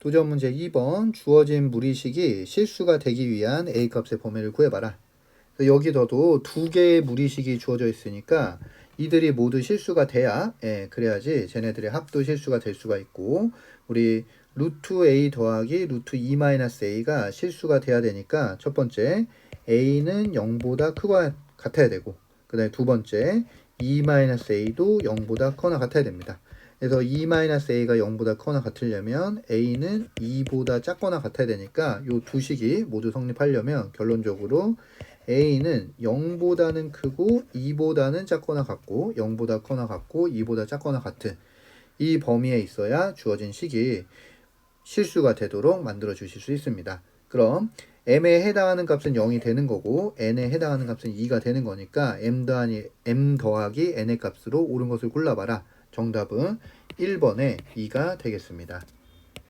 도전 문제 2번 주어진 무리식이 실수가 되기 위한 a 값의 범위를 구해봐라. 여기서도 두 개의 무리식이 주어져 있으니까 이들이 모두 실수가 돼야 예, 그래야지 쟤네들의 합도 실수가 될 수가 있고 우리 루트 a 더하기 루트 2 마이너스 a가 실수가 돼야 되니까 첫 번째 a는 0보다 크거나 같아야 되고 그 다음에 두 번째 2 마이너스 a도 0보다 커나 같아야 됩니다. 그래서 2 마이너스 a가 0보다 커나 같으려면 a는 2보다 작거나 같아야 되니까 요두 식이 모두 성립하려면 결론적으로 a는 0보다는 크고 2보다는 작거나 같고 0보다 커나 같고 2보다 작거나 같은 이 범위에 있어야 주어진 식이 실수가 되도록 만들어 주실 수 있습니다. 그럼 m에 해당하는 값은 0이 되는 거고 n에 해당하는 값은 2가 되는 거니까 m 더하기 m 더하기 n의 값으로 옳은 것을 골라봐라. 정답은 1번에 2가 되겠습니다.